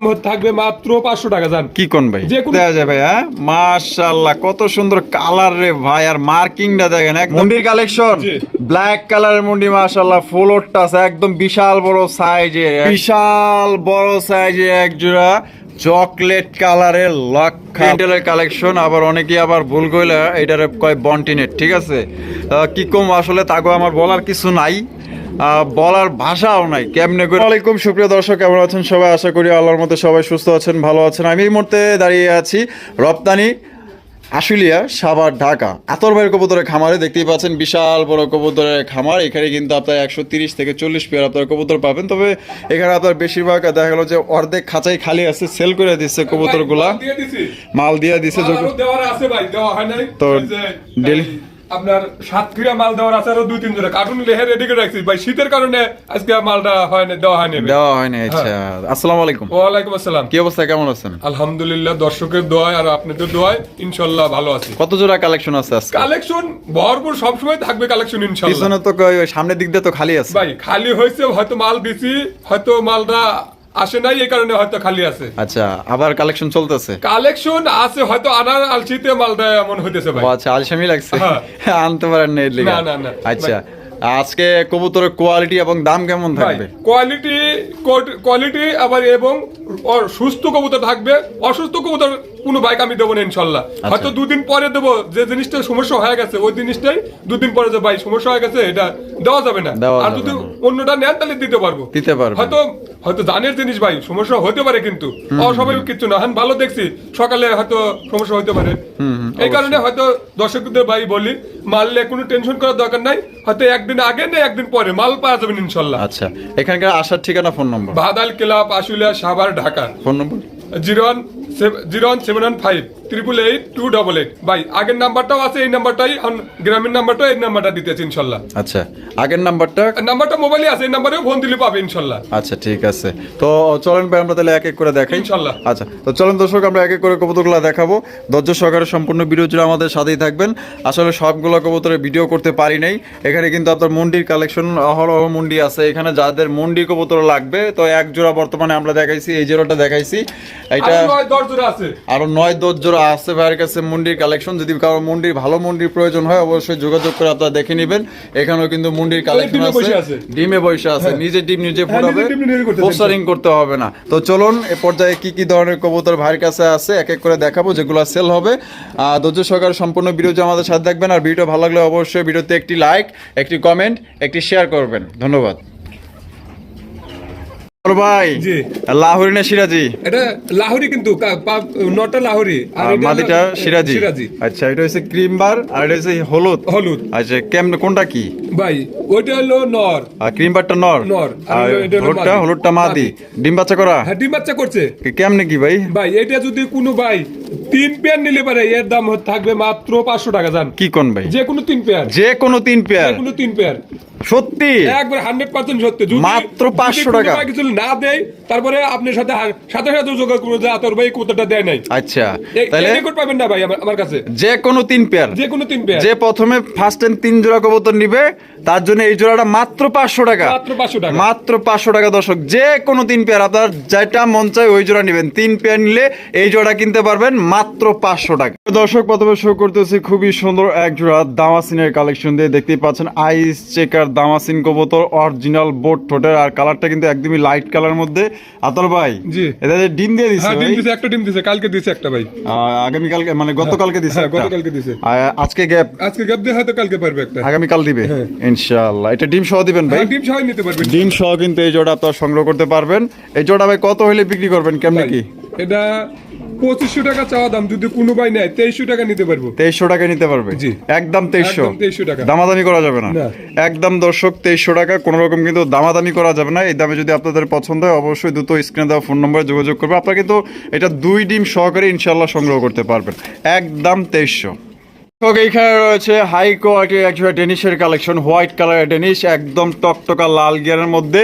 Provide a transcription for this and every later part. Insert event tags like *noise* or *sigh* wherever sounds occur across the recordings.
থাকবে মাত্র পাঁচশো টাকা যান কি কোন ভাই? দেওয়া যাবে হ্যাঁ? কত সুন্দর কালার রে ভাই আর মার্কিংটা দেখেন এক মুন্ডির কালেকশন ব্ল্যাক কালারের মুন্ডি মাশাআল্লাহ ফ্লোরটা আছে একদম বিশাল বড় সাইজের বিশাল বড় এক জোড়া চকলেট কালারের লক্ষাটেলের কালেকশন আবার অনেকেই আবার ভুল কইলে এটারে কয় বন্টিনেট ঠিক আছে? আহ, কি কম আসলে তাগো আমার বলার কিছু নাই। বলার ভাষাও নাই কেমনে করে ওয়ালাইকুম সুপ্রিয় দর্শক কেমন আছেন সবাই? আশা করি আল্লাহর মধ্যে সবাই সুস্থ আছেন ভালো আছেন। আমি এই মুহূর্তে দাঁড়িয়ে আছি রপ্তানি আশুলিয়া সাভার ঢাকা। আতর ভাইয়ের কবুতরের খামারে দেখতেই পাচ্ছেন বিশাল বড় কবুতরের খামার। এখানে কিন্তু আপনার একশো তিরিশ থেকে চল্লিশ পেয়ার আপনার কবুতর পাবেন। তবে এখানে আপনার বেশিরভাগ দেখা গেল যে অর্ধেক খাঁচাই খালি আছে সেল করে দিচ্ছে কবুতরগুলা। মাল দিয়ে নাই। তো ডেলি- আপনার সাতক্ষীরা মাল দেওয়ার আছে আরও দুই তিন জোড়া। কার্টুন লেহে রেডি করে রাখছি ভাই শীতের কারণে আজকে মালটা হয় না দেওয়া হয়নি দেওয়া হয়নি আচ্ছা। আসসালামু আলাইকুম। ওয়ালাইকুম আসসালাম। কি অবস্থা কেমন আছেন? আলহামদুলিল্লাহ দর্শকের দোয়ায় আর আপনাদের দোয়ায় ইনশাল্লাহ ভালো আছি। কত জোড়া কালেকশন আছে আজকে? কালেকশন ভরপুর সবসময় থাকবে কালেকশন ইনশাল্লাহ। পিছনে তো কই সামনের দিক দিয়ে তো খালি আছে। ভাই খালি হয়েছে হয়তো মাল দিছি হয়তো মালটা আসে নাই এই কারণে হয়তো খালি আছে। আচ্ছা আবার কালেকশন চলতেছে? কালেকশন আছে হয়তো আনার আলসিতে মালটা এমন হইতেছে ভাই। আচ্ছা আলসামি লাগছে? হ্যাঁ। *laughs* আনতে পারেন না না, না, না। আচ্ছা আজকে কবুতরের কোয়ালিটি এবং দাম কেমন থাকবে? কোয়ালিটি কোয়ালিটি আবার এবং সুস্থ কবুতর থাকবে অসুস্থ কবুতর কোনো বাইক আমি দেবো না ইনশাল্লাহ। হয়তো দুদিন পরে দেবো যে জিনিসটা সমস্যা হয়ে গেছে ওই জিনিসটাই দুদিন পরে যে ভাই সমস্যা হয়ে গেছে এটা দেওয়া যাবে না। আর যদি অন্যটা নেন তাহলে দিতে পারব। দিতে পারবেন। হয়তো হয়তো জানের জিনিস ভাই সমস্যা হতে পারে কিন্তু। অস্বাভাবিক কিছু না। হ্যাঁ ভালো দেখছি সকালে হয়তো সমস্যা হতে পারে। এই কারণে হয়তো দর্শকদের ভাই বলি মারলে কোনো টেনশন করার দরকার নাই। হয়তো একদিন আগে না একদিন পরে। মাল পাওয়া যাবে ইনশাল্লাহ। আচ্ছা এখানকার আসার ঠিকানা phone number Badal club Ashulia Savar Dhaka. Phone number? Zero one zero one seven one five. Triple eight two double eight ভাই আগের নাম্বারটাও আছে এই নাম্বারটাই গ্রামীণ নাম্বারটাও এই নাম্বারটা দিতেছি ইনশাল্লাহ। আচ্ছা আগের নাম্বারটা? নাম্বারটা মোবাইলে আছে এই নাম্বারেও ফোন দিলে পাবে ইনশাল্লাহ। আচ্ছা ঠিক আছে। তো চলেন ভাই আমরা তাহলে এক এক করে দেখাই। ইনশাল্লাহ। আচ্ছা তো চলেন দর্শক আমরা এক এক করে কবুতরগুলো দেখাবো। ধৈর্য সহকারে সম্পূর্ণ ভিডিও জুড়ে আমাদের সাথেই থাকবেন। আসলে সবগুলো কবুতরের ভিডিও করতে পারি নাই। এখানে কিন্তু আপনার মন্ডির কালেকশন অহরহ মন্ডি আছে। এখানে যাদের মন্ডি কবুতর লাগবে তো এক জোড়া বর্তমানে আমরা দেখাইছি এই জোড়াটা দেখাইছি। এটা আরও নয় দশ জোড়া আছে আছে ভাইয়ের কাছে মন্ডির কালেকশন যদি কারও মন্ডির ভালো মন্ডির প্রয়োজন হয় অবশ্যই যোগাযোগ করে আপনারা দেখে নেবেন। এখানেও কিন্তু মন্ডির কালেকশন আছে। ডিমে বসে আছে। নিজে ডিম নিজে হ্যাঁ, ফুটাবে। পোস্টারিং করতে হবে না। তো চলুন এ পর্যায়ে কি কি ধরনের কবুতর ভাইয়ের কাছে আছে এক এক করে দেখাবো যেগুলো সেল হবে। আর ধৈর্য সহকারে সম্পূর্ণ ভিডিও আমাদের সাথে দেখবেন। আর ভিডিও ভালো লাগলে অবশ্যই ভিডিওতে একটি লাইক একটি কমেন্ট একটি শেয়ার করবেন। ধন্যবাদ। ভাই। লাহোরি না সিরাজি? এটা লাহোরি কিন্তু নটা লাহোরি আর আর মাদিটা সিরাজি? সিরাজি। আচ্ছা এটা হচ্ছে ক্রিম বার আর এটা হচ্ছে হলুদ? হলুদ। আচ্ছা কেমন কোনটা কি? ভাই ওইটা হলো নর। আর ক্রিম বারটা নর? নর। আর। হলুদটা মাদি। ডিম বাচ্চা করা? হ্যাঁ ডিম বাচ্চা করছে। কেমনে কি ভাই? ভাই এটা যদি কোনো ভাই তিন পেয়ার নিলে পারে এর দাম থাকবে মাত্র পাঁচশো টাকা জান। কি কোন ভাই? যে কোনো তিন পেয়ার। যে কোনো তিন পেয়ার। যে কোনো তিন পেয়ার। সত্যি? একবার হান্ড্রেড পার্সেন্ট সত্যি। যদি- মাত্র যদি 500 টাকা। কিছু না দেয় তারপরে আপনার সাথে হা- সাথে সাথে যোগাযোগ করে যে তোর ভাই কোথাটা দেয় নাই। আচ্ছা এ- তাহলে এই রেকর্ড পাবেন না ভাই আমার আমার কাছে। যে কোনো তিন পেয়ার। যে কোনো তিন পেয়ার। যে প্রথমে ফার্স্ট টাইম তিন জোড়া কবুতর নিবে তার জন্য এই জোড়াটা মাত্র পাঁচশো টাকা। মাত্র 500 টাকা। মাত্র পাঁচশো টাকা দর্শক। যে কোনো তিন পেয়ার আপনার যেটা মন চায় ওই জোড়া নেবেন। তিন পেয়ার নিলে এই জোড়া কিনতে পারবেন মাত্র পাঁচশো টাকা। দর্শক প্রথমে শো করতেছি খুবই সুন্দর এক জোড়া দামাসিনের কালেকশন দিয়ে দেখতেই পাচ্ছেন আইস চেকার দামাসিন কবুতর অরিজিনাল বোট ঠোঁটের আর কালারটা কিন্তু একদমই লাইট কালার মধ্যে। আতর ভাই জি। এটা ডিম দিয়ে দিচ্ছে হ্যাঁ ডিম দিছে একটা ডিম দিছে কালকে দিছে একটা ভাই। আগামীকালকে মানে গতকালকে দিছে হ্যাঁ। গতকালকে দিছে। আজকে গ্যাপ আজকে গ্যাপ দিয়ে হয়তো কালকে পারবে একটা। আগামীকাল দিবে? হ্যাঁ। ইনশাআল্লাহ। এটা ডিম সহ দিবেন ভাই? হ্যাঁ, ডিম সবাই নিতে পারবে ডিম সহ কিন্তু এই জোড়া আপনারা সংগ্রহ করতে পারবেন। এই জোড়া ভাই কত হলে বিক্রি করবেন? কেমনে কি? এটা পঁচিশশো টাকা চাওয়া দাম যদি কোনো ভাই নেয় তেইশশো টাকা নিতে পারব। তেইশশো টাকা নিতে পারবে? জি। একদম তেইশশো? তেইশশো টাকা। দামাদামি করা যাবে না। একদম দর্শক তেইশশো টাকা কোনো রকম কিন্তু দামাদামি করা যাবে না। এই দামে যদি আপনাদের পছন্দ হয় অবশ্যই দ্রুত স্ক্রিনে দেওয়া ফোন নম্বরে যোগাযোগ করবে। আপনারা কিন্তু এটা দুই ডিম সহকারে ইনশাল্লাহ সংগ্রহ করতে পারবেন। একদম তেইশশো। এখানে রয়েছে হাই কোয়ালিটির একটা ডেনিশের কালেকশন হোয়াইট কালারের ডেনিশ একদম টকটকা লাল গিয়ারের মধ্যে।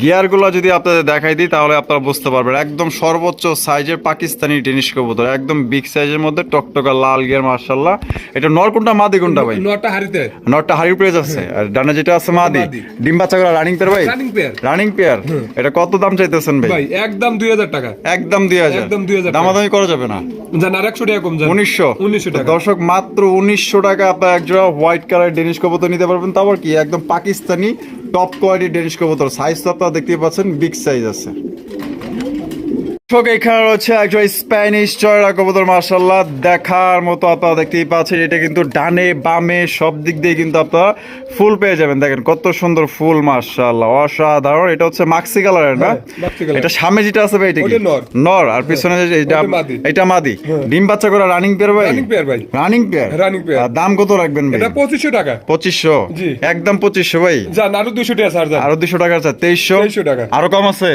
গিয়ারগুলো যদি আপনাদের দেখাই দিই তাহলে আপনারা বুঝতে পারবেন। একদম সর্বোচ্চ সাইজের পাকিস্তানি ডেনিশ কবুতর একদম বিগ সাইজের মধ্যে টকটকা লাল গিয়ার মার্শাল্লাহ এটা নর কোনটা মাদি কোনটা ভাই। নটা হারিতে। নটটা হাই প্রেস আছে। আর ডানে যেটা আছে মাদি। ডিম বাচ্চা করা রানিং পেয়ার ভাই? রানিং পেয়ার রানিং পেয়ার এটা কত দাম চাইতেছেন ভাই? ভাই একদম দুই হাজার টাকা। একদম দুই হাজার। একদম 2000 টাকা। দামাদামি করা যাবে না। জান আর একশো টাকা কম যান উনিশশো। উনিশশো টাকা। দর্শক মাত্র উনিশশো টাকা আপনার একজোড়া হোয়াইট কালার ডেনিশ কবুতর নিতে পারবেন। তারপর কি, একদম পাকিস্তানি টপ কোয়ালিটি ডেনিশ কবুতর। সাইজ তো আপনারা দেখতেই পাচ্ছেন বিগ সাইজ আছে। এখানে রয়েছে একজন স্প্যানিশ চয়রা কবুতর মার্শাল্লাহ দেখার মতো আপনারা দেখতেই পাচ্ছেন এটা কিন্তু ডানে বামে সব দিক দিয়ে কিন্তু আপনারা ফুল পেয়ে যাবেন। দেখেন কত সুন্দর ফুল মার্শাল্লাহ অসাধারণ এটা হচ্ছে মাক্সি কালারের না? হ্যাঁ। এটা সামনে যেটা আছে ভাই এটা নর। আর পিছনে এটা মাদি। এটা মাদি। ডিম বাচ্চা করে রানিং পেয়ার ভাই? রানিং পেয়ার ভাই। Running pair. দাম কত রাখবেন ভাই? এটা টাকা। একদম পঁচিশশো ভাই? আরও দুশো টাকা আরও দুশো টাকা আছে তেইশশো? 2300 টাকা। আরও কম আছে?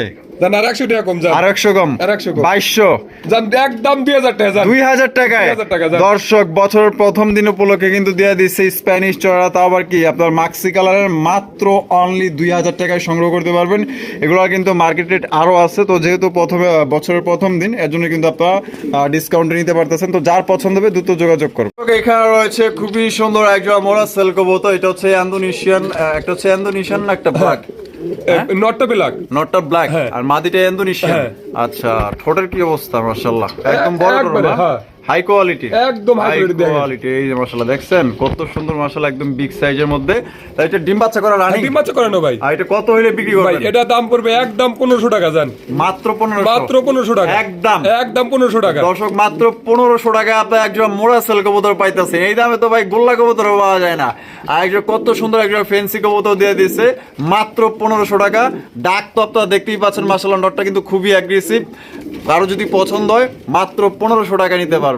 আর একশো টাকা কম যান আরও একশো কম। আর 100 কম। বাইশশো। যান একদম দুই হাজার টাকা দুই হাজার টাকায়। 2000 টাকা যান। দর্শক বছরের প্রথম দিন উপলক্ষে কিন্তু দিয়ে দিচ্ছে স্প্যানিশ চড়া। তা আবার কি আপনার মাক্সি কালারের মাত্র অনলি দুই হাজার টাকায় সংগ্রহ করতে পারবেন। এগুলো কিন্তু মার্কেট রেট আরও আছে। তো যেহেতু প্রথমে বছরের প্রথম দিন এর জন্য কিন্তু আপনারা ডিসকাউন্টে নিতে পারতেছেন। তো যার পছন্দ হবে দ্রুত যোগাযোগ করুন। এখানে রয়েছে খুবই সুন্দর একজোড়া মোরা সেলকোবো তো এটা হচ্ছে ইন্দোনেশিয়ান একটা হচ্ছে ইন্দোনেশিয়ান একটা ব্ল্যাক? নটটা বিলাক নটটা ব্ল্যাক হ্যাঁ। আর মাদিটা ইন্দোনেশিয়ান হ্যাঁ। আচ্ছা ঠোঁটের কি অবস্থা মাশাআল্লাহ একদম বড় হ্যাঁ। হাই কোয়ালিটি একদম দেখেন। কোয়ালিটি এই যে মাশাআল্লাহ দেখছেন? কত সুন্দর মাশাআল্লাহ একদম বিগ সাইজের মধ্যে। এটা ডিম বাচ্চা করা রানিং ডিম বাচ্চা করানো ভাই। আর এটা কত হইলে বিক্রি ভাই এটা দাম পড়বে একদম পনেরোশো টাকা যান মাত্র 1500 মাত্র পনেরোশো টাকা। একদম। একদম পনেরোশো টাকা। দর্শক মাত্র পনেরোশো টাকা আপনি একজন মোড়া সেল কবুতর পাইতেছে। এই দামে তো ভাই গোল্লা কবুতর পাওয়া যায় না। আর একজন কত সুন্দর একজন ফেন্সি কবুতর দিয়ে দিচ্ছে মাত্র পনেরোশো টাকা। ডাক তো আপনারা দেখতেই পাচ্ছেন মাসাল্লাহ নটটা কিন্তু খুবই অ্যাগ্রেসিভ কারও যদি পছন্দ হয় মাত্র পনেরোশো টাকা নিতে পারবে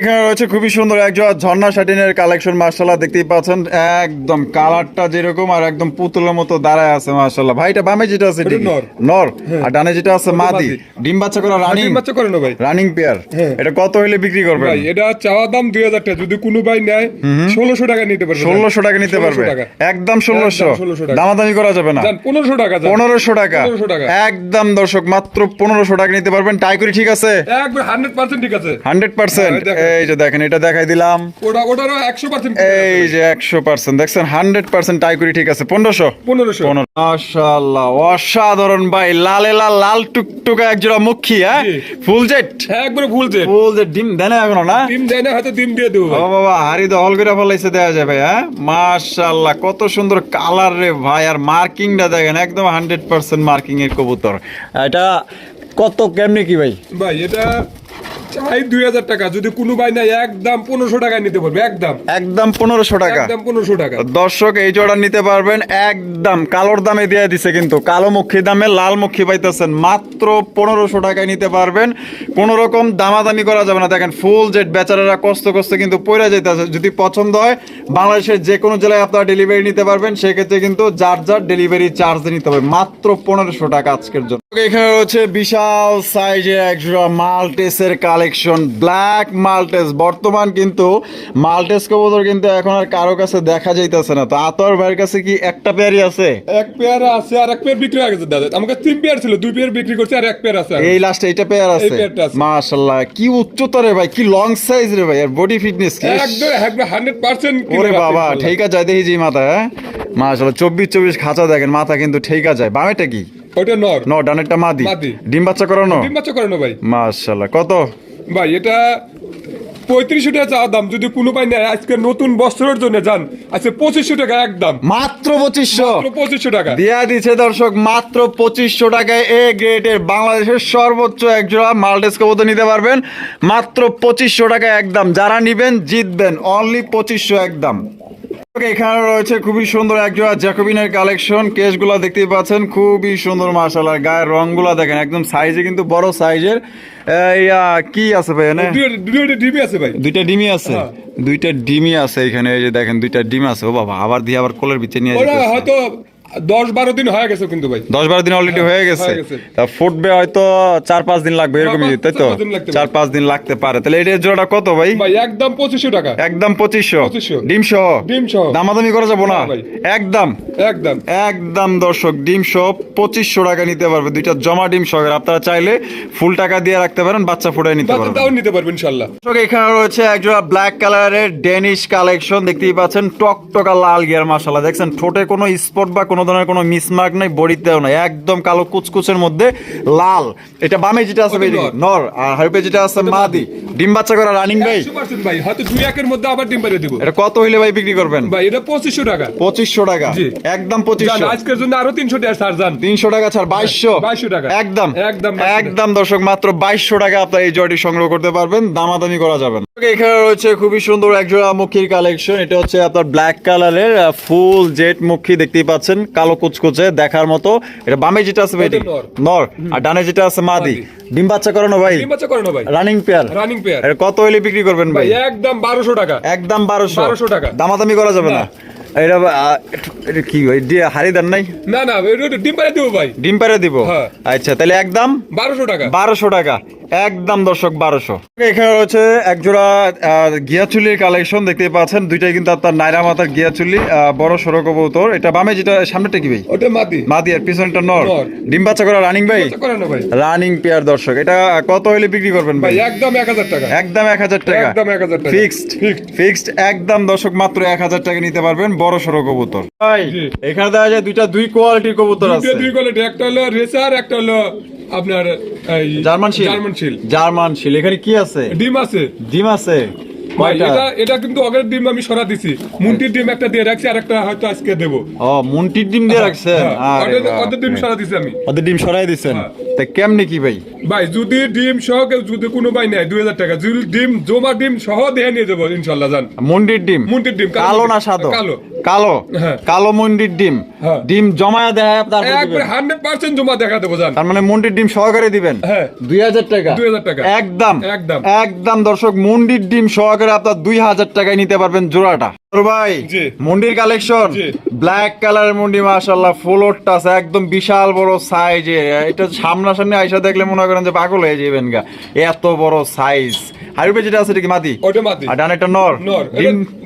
এখানে রয়েছে খুবই সুন্দর একজন ঝর্ণা শাটিনের কালেকশন মার্শাল্লাহ দেখতেই পাচ্ছেন। একদম কালারটা যেরকম আর একদম পুতুলের মতো দাঁড়ায় আছে মার্শাল্লাহ ভাইটা বামে যেটা আছে নর। নর। আর ডানে যেটা আছে মাদি। ডিম বাচ্চা করা রানিং বাচ্চা করানো ভাই। রানিং পেয়ার হ্যাঁ। এটা কত হইলে বিক্রি করবেন? ভাই এটা চাওয়া দাম দুই হাজার টাকা। যদি কোনো ভাই নেয় ষোলোশো টাকা নিতে পারবে ষোলোশো টাকা নিতে পারবে। একদম ষোলোশো। একদম 1600 দামাদামি করা যাবে না। যান পনেরোশো টাকা পনেরোশো টাকা। 1500 টাকা। একদম দর্শক মাত্র পনেরোশো টাকা নিতে পারবেন। টাই করে ঠিক আছে? হান্ড্রেড পার্সেন্ট ঠিক আছে। হান্ড্রেড পার্সেন্ট হ্যাঁ, দেখেন। এই যে দেখেন এটা দেখাই দিলাম। ওটা ওটারও এই যে একশো পার্সেন্ট দেখছেন হান্ড্রেড পার্সেন্ট টাই করে ঠিক আছে। মাশাআল্লাহ অসাধারণ ভাই। লালে লাল লাল টুকটুকা একজোড়া মুখী হ্যাঁ? Full jet? হ্যাঁ একবারে ভুল যে ফুল জেট ডিম দেয় না এখনও না? ডিম দেয় না হয়তো ডিম দিয়ে দেবো। ও বাবা হাড়ি দহল করে ফলাইছে দেয়া হ্যাঁ? মাশাআল্লাহ কত সুন্দর কালার রে ভাই। আর মার্কিংটা দেখেন একদম হান্ড্রেড পার্সেন্ট মার্কিং এর কবুতর। এটা কত কেমনি কি ভাই? ভাই এটা চাই দুই হাজার টাকা যদি কোনো ভাই নাই একদম পনেরোশো টাকায় নিতে পারবে একদম। একদম পনেরোশো টাকা। একদম পনেরোশো টাকা। দর্শক এই জোড়া নিতে পারবেন একদম কালোর দামে দিয়ে দিছে কিন্তু কালো মুখী দামে লাল মুখী পাইতেছেন মাত্র পনেরোশো টাকায় নিতে পারবেন। কোন রকম দামাদামি করা যাবে না। দেখেন ফুল জেট বেচারারা কষ্ট কষ্ট কিন্তু পড়ে যেতেছে যদি পছন্দ হয় বাংলাদেশের যে কোনো জেলায় আপনারা ডেলিভারি নিতে পারবেন সেক্ষেত্রে কিন্তু যার যার ডেলিভারি চার্জ নিতে হবে। মাত্র পনেরোশো টাকা আজকের জন্য। এখানে রয়েছে বিশাল সাইজের একজোড়া মাল্টেসের কালেকশন ব্ল্যাক মাল্টেস বর্তমান কিন্তু মাল্টেস কবুতর কিন্তু এখন আর কারও কাছে দেখা যাইতেছে না। তো আতর ভাইয়ের কাছে কি একটা পেয়ারই আছে? এক পেয়ার আছে আর এক পেয়ার বিক্রি হয়ে গেছে দাদা। আমাকে তিন পেয়ার ছিল দুই পেয়ার বিক্রি করছে আর এক পেয়ার আছে এই লাস্টে এইটা পেয়ার আছে? মাশাআল্লাহ কি উচ্চতা রে ভাই কি লং সাইজ রে ভাই আর বডি ফিটনেস কি? একদম একদম হান্ড্রেড পার্সেন্ট ওরে বাবা ঠেকা যায় দেখি জি মাথা হ্যাঁ? মাশাআল্লাহ চব্বিশ চব্বিশ খাঁচা দেখেন মাথা কিন্তু ঠেকা যায়। বামেটা কি? ওটা নর। ন ডানেরটা মাদি। ডিম বাচ্চা করানো? ডিম বাচ্চা করানো ভাই। মাশাআল্লাহ কত? ভাই এটা পঁয়ত্রিশশো টাকা চাওয়ার দাম। যদি কোনো ভাই নেয় আজকে নতুন বস্ত্রের জন্য যান আজকে পঁচিশশো টাকা একদম। মাত্র পঁচিশশো। পঁচিশশো টাকা। দিয়া দিচ্ছে দর্শক মাত্র পঁচিশশো টাকায় এ গ্রেডের বাংলাদেশের সর্বোচ্চ একজোড়া মাল্টেস কবুতর নিতে পারবেন। মাত্র পঁচিশশো টাকা একদম। যারা নিবেন জিতবেন। অনলি পঁচিশশো একদম। এখানে রয়েছে খুবই সুন্দর একজোড়া জ্যাকোবিনের কালেকশন কেসগুলো দেখতেই পাচ্ছেন খুবই সুন্দর মার্শাল আর গায়ের রংগুলো দেখেন একদম সাইজে কিন্তু বড় সাইজের ইয়া কি আছে ভাই এনে ডিমি আছে ভাই। দুইটা ডিমি আছে? হ্যাঁ। দুইটা ডিমি আছে এখানে এই যে দেখেন দুইটা ডিম আছে। ও বাবা আবার দিয়ে আবার কোলের ভিতরে নিয়ে হয়তো দশ বারো দিন হয়ে গেছে কিন্তু ভাই। দশ বারো দিন অলরেডি হয়ে গেছে। তা ফুটবে হয়তো চার পাঁচ দিন লাগবে এরকমই তাই তো? চার পাঁচ দিন লাগতে পারে। তাহলে এটার জোড়াটা কত ভাই? একদম পঁচিশশো টাকা। একদম পঁচিশশো। ডিম সহ ডিম সহ। দামাদামি করা যাব না? একদম? একদম। একদম দর্শক ডিম সহ পঁচিশশো টাকা নিতে পারবে। দুইটা জমা ডিম সহ আপনারা চাইলে ফুল টাকা দিয়ে রাখতে পারেন বাচ্চা ফুটাই নিতে পারবেন। তাও নিতে পারবেন ইনশাল্লাহ দর্শক এখানে রয়েছে একজোড়া ব্ল্যাক কালারের ডেনিশ কালেকশন দেখতেই পাচ্ছেন টকটকা লাল গিয়ার মাসালা দেখছেন ঠোঁটে কোনো স্পট বা কোনো ধরনের কোনো মিসমার্ক নাই বডিতেও নাই একদম কালো কুচকুচের মধ্যে লাল। এটা বামে যেটা আছে নর। আর হারপে যেটা আছে মাদি। ডিম বাচ্চা করা রানিং ভাই। ভাই হয়তো দুই একের মধ্যে আবার ডিম পারিয়ে দিব। এটা কত হইলে ভাই বিক্রি করবেন? ভাই এটা পঁচিশশো টাকা। পঁচিশশো টাকা। জি। একদম জান, পঁচিশশো আজকের জন্য আরও তিনশো টাকা ছাড় যান তিনশো টাকা ছাড় বাইশশো। 2200 টাকা। একদম। একদম একদম দর্শক মাত্র বাইশশো টাকা আপনার এই জয়টি সংগ্রহ করতে পারবেন দামাদামি করা যাবেন এখানে রয়েছে খুবই সুন্দর একজোড়া মুখির কালেকশন এটা হচ্ছে আপনার ব্ল্যাক কালারের ফুল জেট মুখী দেখতেই পাচ্ছেন। কালো কুচকুচে দেখার মতো। এটা বামে যেটা আছে ভাই নর। আর ডানে যেটা আছে মাদি। ডিম বাচ্চা করানো ভাই? ডিম বাচ্চা করে না ভাই। রানিং পেয়ার রানিং পেয়ার এটা কত হইলে বিক্রি করবেন ভাই? একদম বারোশো টাকা। একদম বারোশো। 1200 টাকা। দামাদামি করা যাবে না। এটা এটা কি ভাই হারি দেন নাই? না না ডিম পারিয়ে দেবো ভাই। ডিম পেরে দিব? হ্যাঁ। আচ্ছা তাহলে একদম বারোশো টাকা। বারোশো টাকা। একদম দর্শক বারোশো। এখানে রয়েছে এক জোড়া আহ, গিয়াচুলির কালেকশন দেখতে পাচ্ছেন। দুইটাই কিন্তু আপনার নাইরা মাথার গিয়াচুলি আহ, বড় সড়ো কবুতর। এটা বামে যেটা সামনেটা কি ভাই? ওটা মাটি মাদি আর পিছনটা নর। ডিম বাচ্চা করা রানিং ভাই? রানিং পেয়ার দর্শক। এটা কত হইলে বিক্রি করবেন ভাই? একদম এক হাজার টাকা। একদম এক হাজার টাকা। একদম 1000 টাকা। ফিক্সড। ফিক্সড একদম দর্শক মাত্র এক হাজার টাকা নিতে পারবেন বড় সড়ো কবুতর। ভাই এখানে দেখা যায় দুইটা দুই কোয়ালিটির কবুতর আছে। দুই কোয়ালিটি একটা হলো রেসার একটা হলো আপনার জার্মান জার্মান শিল। জার্মান শিল। এখানে কি আছে? ডিম আছে। ডিম আছে। এটা এটা কিন্তু আগের ডিম আমি সরা দিছি। মুন্টির ডিম একটা দিয়ে রাখছি আর একটা হয়তো আজকে দেবো। ও মুন্টির ডিম দিয়ে রাখছেন? আরে ওদের- ওদের ডিম সরা দিছি আমি। ওদের ডিম সরাই দিছেন? হ্যাঁ। তা কেমনে কি ভাই? ভাই যদি ডিম সহ কেউ যদি কোনো ভাই নেয় দুই হাজার টাকা যদি ডিম জমা ডিম সহ দিয়ে নিয়ে যাব ইনশাল্লাহ জান। মুন্ডির ডিম? মুন্ডির ডিম, কালো না। সাদা? কালো। কালো হ্যাঁ। কালো মন্ডির ডিম হ্যাঁ। ডিম জমায়া তারপর একবার জমা দেখা দেবো জান তার মানে মন্ডির ডিম সহকারে দিবেন হ্যাঁ। দুই হাজার টাকা 2000 টাকা। একদম একদম। একদম দর্শক মন্ডির ডিম সহকারে আপনার দুই হাজার টাকায় নিতে পারবেন জোড়াটা ভাই মুন্ডির কালেকশন ব্ল্যাক কালার মুন্ডি মাশাল্লাহ ফ্লোরটা আছে একদম বিশাল বড় সাইজের এটা সামনাসামনি আইসা দেখলে মনে করেন যে পাগল হয়ে যাবেন গা। এত বড় সাইজ হাইরুপে যেটা আছে এটা কি মাদি? ওটা মাটি আর ডানেরটা নর। নর।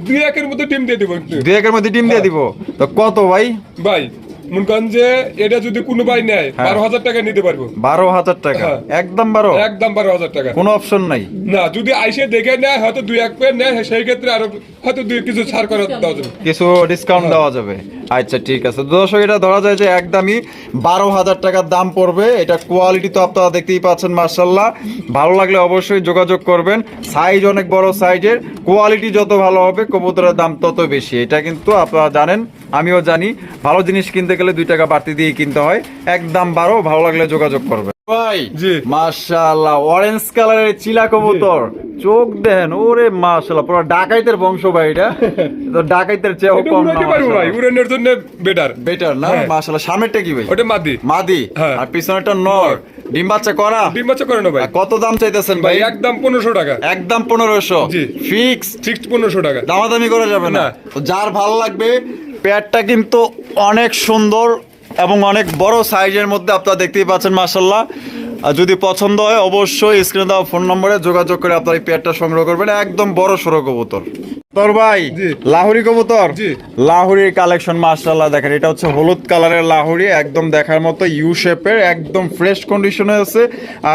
দুই একের মধ্যে ডিম দিয়ে দেবো দুই একের মধ্যে ডিম দিয়ে দিব। তো কত ভাই? ভাই মনে যে এটা যদি কোনো ভাই নেয় বারো হাজার টাকা নিতে পারব। বারো হাজার টাকা। হ্যাঁ। একদম বারো। একদম বারো হাজার টাকা। কোনো অপশন নাই। না যদি আইসে দেখে নেয় হয়তো দুই এক পেয়ে নেয় সেই ক্ষেত্রে আরও হয়তো দুই কিছু ছাড় করে দেওয়া যাবে। কিছু ডিসকাউন্ট দেওয়া যাবে। আচ্ছা ঠিক আছে। দর্শক এটা ধরা যায় যে একদমই বারো হাজার টাকার দাম পড়বে। এটা কোয়ালিটি তো আপনারা দেখতেই পাচ্ছেন মার্শাল্লাহ ভালো লাগলে অবশ্যই যোগাযোগ করবেন। সাইজ অনেক বড় সাইজের কোয়ালিটি যত ভালো হবে কবুতরের দাম তত বেশি। এটা কিন্তু আপনারা জানেন। আমিও জানি ভালো জিনিস কিনতে গেলে দুই টাকা বাড়তি দিয়ে কিনতে হয়। একদম বারো ভালো লাগলে যোগাযোগ করবে। ভাই জি। মাশাআল্লাহ অরেঞ্জ কালারের চিলা কবুতর। চোখ দেন ওরে মাশাআল্লাহ পুরো ডাকাইতের বংশ ভাই এটা। *laughs* তো ডাকাইতের চেয়েও কম না ভাই উড়ানোর জন্য বেটার বেটার না? হ্যাঁ। মাশাআল্লাহ সামনেরটা কি ভাই? ওটা মাদি। মাদি? হ্যাঁ। আর পিছনেরটা নর। ডিম বাচ্চা করা? ডিম বাচ্চা করে না ভাই। কত দাম চাইতেছেন ভাই একদম পনেরোশো টাকা। একদম পনেরোশো। জি। ফিক্স ফিক্সড পনেরোশো টাকা। দামাদামি করা যাবে না। না। তো যার ভালো লাগবে প্যাডটা কিন্তু অনেক সুন্দর এবং অনেক বড় সাইজের মধ্যে আপনারা দেখতেই পাচ্ছেন মাসাল্লাহ আর যদি পছন্দ হয় অবশ্যই স্ক্রিনে দেওয়া ফোন নম্বরে যোগাযোগ করে আপনার এই পেয়ারটা সংগ্রহ করবেন। একদম বড় সড়ো কবুতর। তোর ভাই। লাহুরি কবুতর? জি। লাহুরির কালেকশন মাশাল্লাহ দেখেন এটা হচ্ছে হলুদ কালারের লাহুরি একদম দেখার মতো ইউ শেপের একদম ফ্রেশ কন্ডিশনে আছে।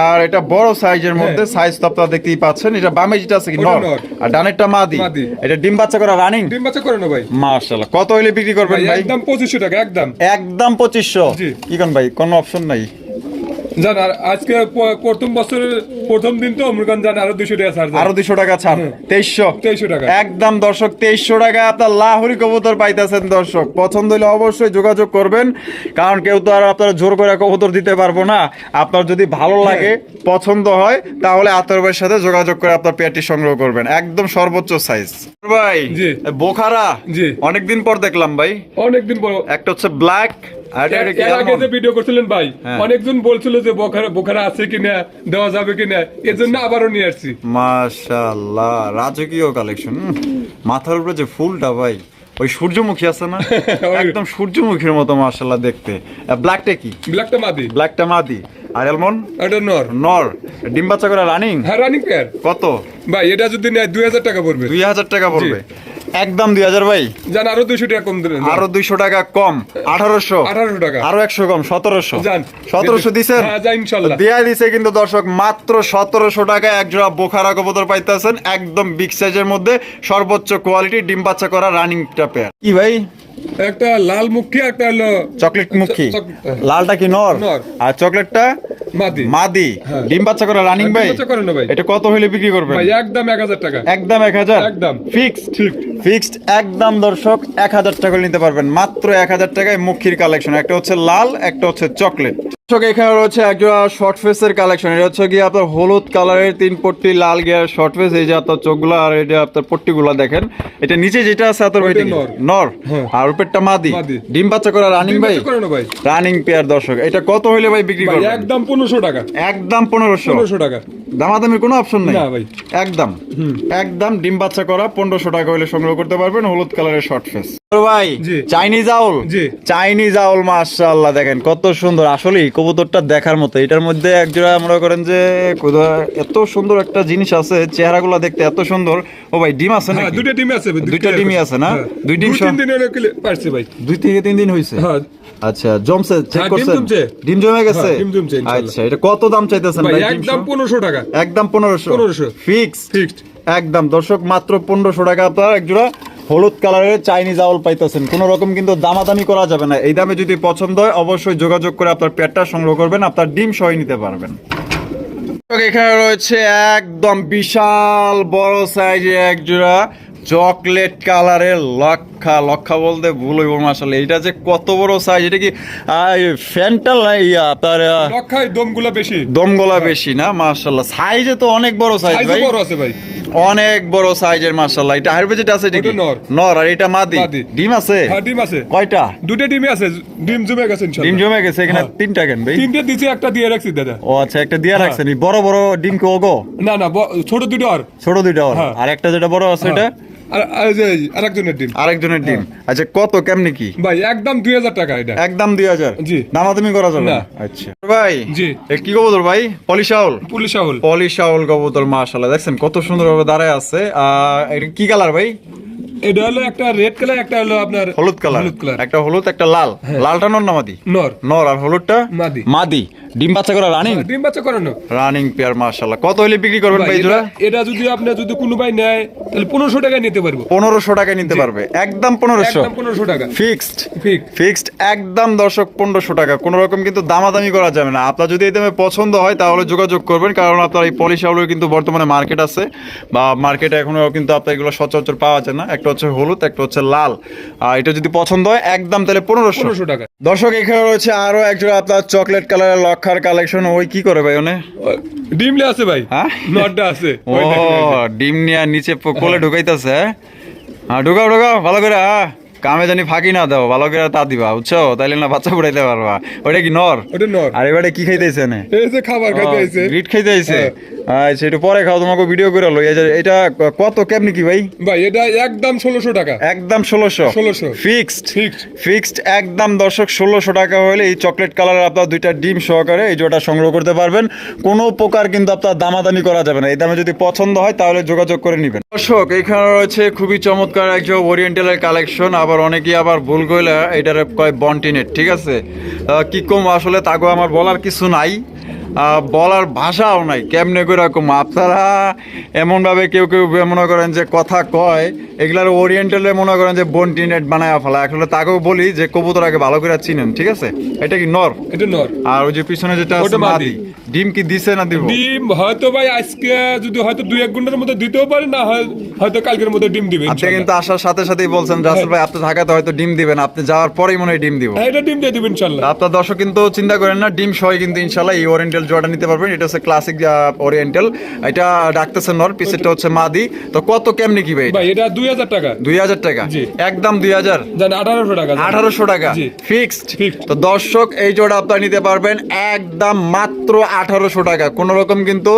আর এটা বড় সাইজের মধ্যে সাইজ তো আপনারা দেখতেই পাচ্ছেন। এটা বামে যেটা আছে কি নর। আর ডানেরটা মাদি। এটা ডিম বাচ্চা করা রানিং ডিম বাচ্চা করে না ভাই। মাশাল্লাহ কত হইলে বিক্রি করবেন ভাই একদম পঁচিশশো টাকা একদম। একদম পঁচিশশো। জি। কি কোন ভাই কোনো অপশন নাই। জান আর আজকে প্রথম বছরের প্রথম দিন তো মুরগান জান আরও দুশো টাকা ছাড় আরও দুশো টাকা ছাড়। তেইশশো। তেইশশো টাকা। একদম দর্শক তেইশশো টাকা আপনার লাহরি কবুতর পাইতেছেন দর্শক। পছন্দ হলে অবশ্যই যোগাযোগ করবেন কারণ কেউ তো আর আপনারা জোর করে কবুতর দিতে পারব না। আপনার যদি ভালো লাগে পছন্দ হয় তাহলে আতর ভাইয়ের সাথে যোগাযোগ করে আপনার পেয়ারটি সংগ্রহ করবেন। একদম সর্বোচ্চ সাইজ ভাই জি। বোখারা জি। অনেকদিন পর দেখলাম ভাই। অনেকদিন পর। একটা হচ্ছে ব্ল্যাক এর আগে যে ভিডিও করছিলেন ভাই হ্যাঁ। অনেকজন বলছিল যে বোখারা বোখারা আছে কিনা দেওয়া যাবে কিনা এর জন্য আবারও নিয়ে আসছি। মাশাআল্লাহ রাজকীয় কালেকশন মাথার উপরে যে ফুলটা ভাই। ওই সূর্যমুখী আছে না? *laughs* একদম সূর্যমুখীর মতো মাশাল্লাহ দেখতে। ব্ল্যাকটা কি? ব্ল্যাকটা মাদি। ব্ল্যাকটা মাদি। আর এলমন? এটা নর। নর। ডিম বাচ্চা করে রানিং হ্যাঁ রানিং পেয়ার কত? ভাই এটা যদি নেয় দুই হাজার টাকা পড়বে। দুই হাজার টাকা পড়বে। একদম দুই হাজার ভাই। জান আরও দুইশো টাকা কম দিলেন আরও দুইশো টাকা কম আঠারোশো। আঠারোশো টাকা। আরও একশো কম সতেরোশো। যান। সতেরোশো দিছে হ্যাঁ, দেয়া দিছে কিন্তু দর্শক মাত্র সতেরোশো টাকা এক জোড়া বোখারা কবুতর পাইতেছেন একদম বিগ সাইজের মধ্যে সর্বোচ্চ কোয়ালিটি ডিম বাচ্চা করা রানিং পেয়ার কি ভাই? একটা লাল মুখী একটা হলো চকলেট মুখী। লালটা কি নর। আর চকলেটটা মাদি। মাদি। হ্যাঁ। ডিম বাচ্চা করা রানিং ভাই? না ভাই। এটা কত বিক্রি করবেন? ভাই একদম এক হাজার টাকা। একদম এক হাজার? একদম। ফিক্সড ফিক্সড একদম দর্শক এক হাজার টাকা নিতে পারবেন। মাত্র এক হাজার টাকায় মুখির কালেকশন একটা হচ্ছে লাল একটা হচ্ছে চকলেট। দর্শক এখানে রয়েছে একটা শর্ট ফেসের কালেকশন এটা হচ্ছে কি আপনার হলুদ কালারের তিন পট্টি লাল গিয়ার শর্ট ফেস এই যে আপনার চোখগুলো আর এটা আপনার পট্টিগুলো দেখেন এটা নিচে যেটা আছে আপনার? নর। হ্যাঁ। আর উপরটা মাদি। মাদি। ডিম বাচ্চা করা রানিং ভাই? রানিং পেয়ার দর্শক এটা কত হইলে ভাই বিক্রি করবে একদম পনেরোশো টাকা। একদম পনেরোশো। পনেরোশো টাকা। দামাদামির কোনো অপশন নেই। না ভাই। একদম। একদম ডিম বাচ্চা করা পনেরোশো টাকা হলে সংগ্রহ করতে পারবেন হলুদ কালারের শর্ট ফেস ভাই চাইনিজ আউল জি। চাইনিজ আউল মাশাআল্লাহ দেখেন কত সুন্দর। আসলে কবুতরটা দেখার মতো এটার মধ্যে একজোড়া মনে করেন যে এত সুন্দর একটা জিনিস আছে চেহারাগুলো দেখতে এত সুন্দর। ও ভাই ডিম আছে না নাকি? দুইটা ডিমে আছে দুইটা ডিমই আছে না? হ্যাঁ। দুই ডিম তিন দিন হলো কিলে- পারছি ভাই। দুই থেকে তিন দিন হইছে? হ্যাঁ। আচ্ছা জমছে চেক হ্যাঁ, ডিম করছেন? ডিম জমে গেছে? হ্যাঁ, ডিম জমছে, ইনশাআল্লাহ। আচ্ছা এটা কত দাম চাইতেছেন ভাই একদম সহ? পনেরোশো টাকা। একদম পনেরোশো। 1500 ফিক্স ফিক্সড একদম। দর্শক মাত্র পনেরোশো টাকা আপনার একজোড়া হলুদ কালারের চাইনিজ আউল পাইতেছেন। কোনো রকম কিন্তু দামাদামি করা যাবে না। এই দামে যদি পছন্দ হয় অবশ্যই যোগাযোগ করে আপনার পেটটা সংগ্রহ করবেন আপনার ডিম সহ নিতে পারবেন। এখানে রয়েছে একদম বিশাল বড় সাইজের একজোড়া চকলেট কালারের লক্ষা লক্ষা বলতে ভুল হইব মাসালে এটা যে কত বড় সাইজ এটা কি ফ্যান্টাল ইয়া আপনার আহ, রক্ষায় দমগুলো বেশি। দমগলা বেশি না মাশাল্লাহ সাইজে তো অনেক বড় সাইজ ভাই। বড় আছে ভাই। অনেক বড় সাইজের মাশাল্লাহ এটা হাইব্রিড আছে এটা নর। নর আর এটা মাদি। ডিম আছে? হ্যাঁ ডিম আছে। কয়টা? দুটো ডিমে আছে ডিম জমে গেছে ইনশাআল্লাহ। ডিম জমে গেছে এখানে হ্যাঁ। তিনটা কেন ভাই? তিনটে দিছি একটা দিয়ে রাখছি দাদা। ও আচ্ছা একটা দিয়ে রাখছেন এই বড় বড় ডিম কি ওগো? না না ছোট দুটো আর ছোট দুইটা ওর। হ্যাঁ। আর একটা যেটা বড় আছে এটা? আর আরেকজনের ডিম। আরেকজনের ডিম। আচ্ছা কত কেমনি কি? ভাই একদম দুই হাজার টাকা এটা। একদম দুই হাজার? জি। নামাদামি করা যাবে না। আচ্ছা। ভাই জি। কি কবুতর ভাই? পলিশাউল? পুলিশ আহুল পলিশাউল কবুতর মাশাল্লাহ দেখছেন কত সুন্দরভাবে দাঁড়ায় আছে। এটা কি কালার ভাই? এটা হলো একটা রেড কালার একটা হলো আপনার হলুদ কালার হলুদ কালার একটা হলুদ একটা লাল। লালটা নর না মাদি? নর। নর আর হলুদটা মাদি। মাদি। ডিম বাচ্চা করা রানিং ডিম বাচ্চা করানো রানিং পেয়ার কত হলে বিক্রি করবেন ভাই, জোড়া এটা যদি আপনি যদি কোনো ভাই নেয় তাহলে পনেরোশো টাকায় নিতে পারব। পনেরোশো টাকায় নিতে পারবে। একদম পনেরোশো। একদম পনেরোশো টাকা। ফিক্সড ফিক্সড একদম দর্শক পনেরোশো টাকা। কোনো রকম কিন্তু দামাদামি করা যাবে না। আপনার যদি এই দামে পছন্দ হয় তাহলে যোগাযোগ করবেন। কারণ আপনার এই পলিশ আউলের কিন্তু বর্তমানে মার্কেট আছে। বা মার্কেটে এখনও কিন্তু আপনার এগুলো সচরাচর পাওয়া যায় না। একটা হচ্ছে হলুদ একটা হচ্ছে লাল। আর এটা যদি পছন্দ হয় একদম তাহলে পনেরোশো। টাকা। দর্শক এখানে রয়েছে আরও একজোড়া আপনার চকলেট কালারের লক্ষার কালেকশন ওই কি করে ভাই ওনে? ডিম ডিমলে আছে ভাই। হ্যাঁ? নটটা আছে। ও। ডিম নিয়ে নিচে কোলে ঢুকাইতেছে হ্যাঁ? হ্যাঁ ঢুকাও ঢুকাও ভালো করে হ্যাঁ। কামে জানি ফাঁকি না দাও ভালো করে তা দিবা বুঝছ? তাইলে না বাচ্চা ফুটাইতে পারবা। ওইটা কি নর? ওটা নর। আর এবারে কি খাইতেছে নে এই যে খাবার খাইতে আইছে গ্রিট খাইতে আইছে হ্যাঁ। আচ্ছা একটু পরে খাও তোমাকে ভিডিও করে লই। এই যে এটা কত কেমনি কি ভাই? ভাই এটা একদম ষোলোশো টাকা। একদম ষোলোশো। 1600 ফিক্সড। ফিক্সড একদম দর্শক ষোলোশো টাকা হলে এই চকলেট কালারের আপনার দুইটা ডিম সহকারে এই জোটা সংগ্রহ করতে পারবেন। কোনো প্রকার কিন্তু আপনার দামাদামি করা যাবে না। এই দামে যদি পছন্দ হয় তাহলে যোগাযোগ করে নেবেন। দর্শক এখানে রয়েছে খুবই চমৎকার একজন ওরিয়েন্টালের কালেকশন আবার অনেকেই আবার ভুল কইলে এটার কয় বন্টিনেট ঠিক আছে? কি কম আসলে তাগো আমার বলার কিছু নাই। বলার ভাষাও নাই কেমনে করে রকম আপনারা এমনভাবে কেউ কেউ মনে করেন যে কথা কয় এগুলার ওরিয়েন্টালে মনে করেন যে বন্টি নেট বানায় ফেলা। আসলে তাকেও বলি যে কবুতর আগে ভালো করে চিনেন ঠিক আছে? এটা কি নর? এটা নর। আর ওই যে পিছনে যেটা আছে মাদি। ডিম কি দিছে না দিব? ডিম হয়তো ভাই আজকে যদি হয়তো দুই এক ঘণ্টার মধ্যে দিতেও পারে না হয়তো কালকের মধ্যে ডিম দিবে আপনি কিন্তু আসার সাথে সাথেই বলছেন রাসেল ভাই আপনি ঢাকাতে হয়তো ডিম দিবেন আপনি যাওয়ার পরেই মনে হয় ডিম দিব। হ্যাঁ এটা ডিম দিয়ে দিবেন ইনশাল্লাহ। আপনার দর্শক কিন্তু চিন্তা করেন না ডিম সহ কিন্তু ইনশাল্লাহ এই ওরিয়েন্টাল জোড়াটা নিতে পারবেন এটা হচ্ছে ক্লাসিক ওরিয়েন্টাল এটা ডাকতেছে নর পিসেরটা হচ্ছে মাদি। তো কত কেমনি কি ভাই ভাই এটা দুই হাজার টাকা। দুই হাজার টাকা? জি। একদম দুই হাজার? জান আঠারোশো টাকা জান। আঠারোশো টাকা। ফিক্সড তো দর্শক এই জোড়া আপনার নিতে পারবেন একদম মাত্র আঠারোশো টাকা। কোনো রকম কিন্তু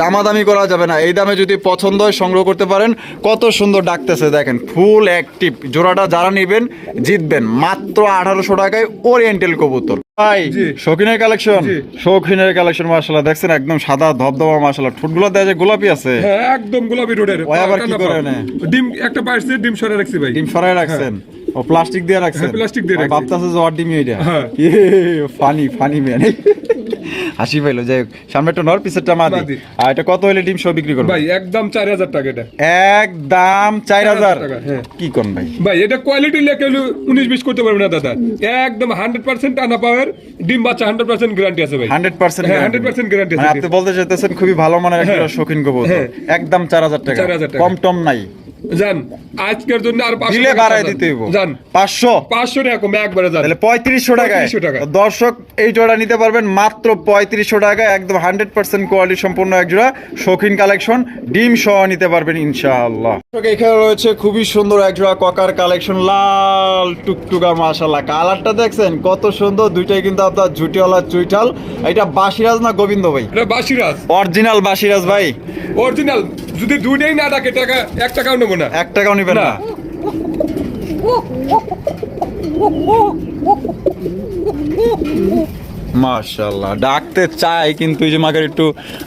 দামাদামি করা যাবে না। এই দামে যদি পছন্দ হয় সংগ্রহ করতে পারেন। কত সুন্দর ডাকতেছে দেখেন ফুল অ্যাক্টিভ জোড়াটা যারা নেবেন জিতবেন। মাত্র আঠারোশো টাকায় ওরিয়েন্টাল কবুতর। ভাই শৌখিনের কালেকশন শৌখিনের কালেকশন মাসাল্লাহ দেখছেন একদম সাদা ধবধবা মাসাল্লাহ ঠোঁটগুলো দেওয়া যায় গোলাপি আছে? হ্যাঁ একদম গোলাপি রোডের ওই আবার কি করে এনে? ডিম একটা পাইছে ডিম সরে রাখছি ভাই। ডিম সরাই রাখছেন? ও প্লাস্টিক দিয়ে রাখছেন? হ্যাঁ, plastic দিয়ে রাখছি। ভাবতাছে যে ডিম এটা হ্যাঁ। ফানি ফানি ম্যান হাসি পাইলো যাই হোক সামনে একটা নর পিছেরটা মাদি। আর এটা কত হলে ডিম সহ বিক্রি করবে ভাই একদম চার হাজার টাকা এটা একদম চার হাজার হ্যাঁ। কি কোন ভাই ভাই এটা কোয়ালিটি লেখে উনিশ বিশ করতে পারবে না দাদা একদম হান্ড্রেড পার্সেন্ট আনা পাওয়ার ডিম বাচ্চা হান্ড্রেড পার্সেন্ট গ্যারান্টি আছে ভাই হান্ড্রেড পার্সেন্ট হ্যাঁ, 100% guarantee আছে। আপনি বলতে চাইতেছেন খুবই ভালো মানের একটা হ্যাঁ। শৌখিন কবুতর হ্যাঁ। একদম চার হাজার টাকা 4,000 টাকা। কম টম নাই জান আজকের জন্য আর পাঁচশো দিলে টাকা বাড়াই দিতে হইব। জান পাঁচশো? পাঁচশো টাকা কমে একবারে জান। তাহলে পঁয়ত্রিশশো টাকায়। 3500 টাকা। দর্শক এই জোড়া নিতে পারবেন মাত্র টাকায় একদম কোয়ালিটি সম্পূর্ণ এক জোড়া শৌখিন কালেকশন। ডিম সহ নিতে পারবেন ইনশাআল্লাহ। দর্শক, এখানে রয়েছে খুবই সুন্দর এক জোড়া ককার কালেকশন লাল টুকটুকা মাশাল্লাহ কালারটা দেখছেন কত সুন্দর দুইটাই কিন্তু আপনার ঝুটিওয়ালা চুইটাল এটা বাসিরাজ না গোবিন্দ ভাই? এটা বাসিরাজ। অরিজিনাল বাসিরাজ ভাই। অরিজিনাল যদি দুইটাই না ডাকে টাকা এক টাকাও নেব না। এক টাকাও নেবেন না। মাশাল্লাহ ডাকতে চাই কিন্তু এই যে মাকে একটু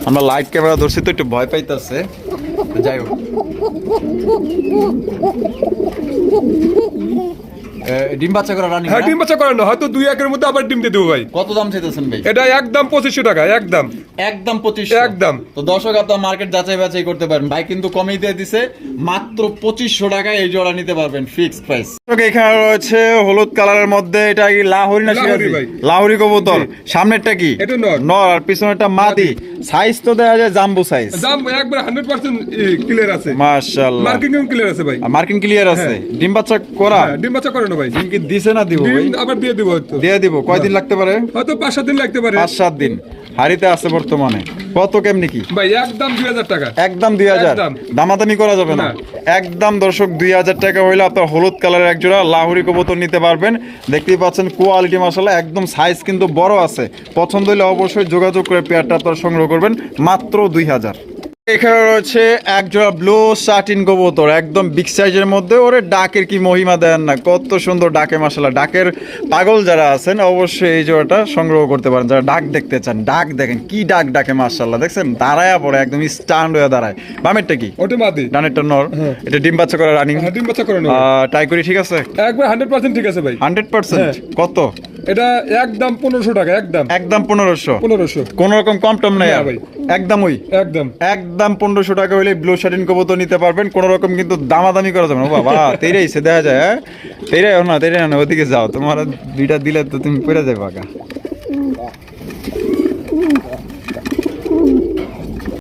আমরা লাইট ক্যামেরা ধরছি তো একটু ভয় পাইতেছে। যাই হোক। ডিম বাচ্চা করা রানিং হ্যাঁ ডিম বাচ্চা করেন হয়তো দুই একের মধ্যে আবার ডিম দিয়ে দেবো ভাই। কত দাম চাইতেছেন ভাই? এটা একদম পঁচিশশো টাকা একদম। একদম পঁচিশ একদম। তো দর্শক আপনার মার্কেট যাচাই বাছাই করতে পারেন। ভাই কিন্তু কমেই দিয়ে দিছে মাত্র পঁচিশশো টাকায় এই জোড়া নিতে পারবেন ফিক্সড প্রাইস এখানে রয়েছে হলুদ কালারের মধ্যে এটা কি লাহোরি না লাহোরি ভাই। লাহোরি কবুতর। সামনেরটা কি? এটা নর। নর আর পিছনেরটা মাদি। সাইজ তো দেখা যায় জাম্বু সাইজ দাম একবার হান্ড্রেড পার্সেন্ট ক্লিয়ার আছে। মাশাআল্লাহ। মার্কিং ক্লিয়ার আছে ভাই। আর মার্কিন ক্লিয়ার আছে। ডিম বাচ্চা করা? হ্যাঁ, ডিম বাচ্চা করে না ভাই? ডিম কি দিছে না দিব ভাই? আবার দিয়ে দিব দিয়ে দিব। কয়দিন লাগতে পারে? হয়তো পাঁচ সাত দিন লাগতে পারে। পাঁচ সাত দিন। হাড়িতে আছে বর্তমানে। কত কেমনি কি? ভাই একদম দুই হাজার টাকা। একদম দুই হাজার। দামাদামি করা যাবে না। একদম দর্শক দুই হাজার টাকা হইলে আপনার হলুদ কালারের এক জোড়া লাহুরি কবুতর নিতে পারবেন। দেখতেই পাচ্ছেন কোয়ালিটি মশলা একদম সাইজ কিন্তু বড় আছে। পছন্দ হলে অবশ্যই যোগাযোগ করে পেয়ারটা আপনারা সংগ্রহ করবেন। মাত্র দুই হাজার। এখানে রয়েছে একজোড়া ব্লু সাটিন কবুতর একদম বিগ সাইজের মধ্যে। ওরে ডাকের কি মহিমা দেন না কত সুন্দর ডাকে মশলা ডাকের পাগল যারা আছেন অবশ্যই এই জোড়াটা সংগ্রহ করতে পারেন। যারা ডাক দেখতে চান ডাক দেখেন কি ডাক ডাকে মাশাল্লাহ দেখছেন? দাঁড়ায়া পড়ে একদম স্ট্যান্ড হয়ে দাঁড়ায়। বামেরটা কি? ওটা মাদি ডানেরটা নর। এটা ডিম বাচ্চা করে রানিং হ্যাঁ, ডিম বাচ্চা করে না ট্রাই করি ঠিক আছে? একবার হান্ড্রেড পার্সেন্ট ঠিক আছে ভাই। হান্ড্রেড পার্সেন্ট হ্যাঁ। কত? এটা একদম পনেরোশো টাকা একদম। একদম পনেরোশো। পনেরোশো। কোন রকম কম টম নাই। ভাই। একদম ওই। একদম। একদম পনেরোশো টাকা হলে ব্লু শার্টিন কবুতর নিতে পারবেন কোন রকম কিন্তু দামাদামি করা যাবে না। বাবা তেরাই সে দেখা যায় হ্যাঁ? তেরাই না তেরাই না ওদিকে যাও। তোমার দুইটা দিলে তো তুমি পেরে যাবে বাগা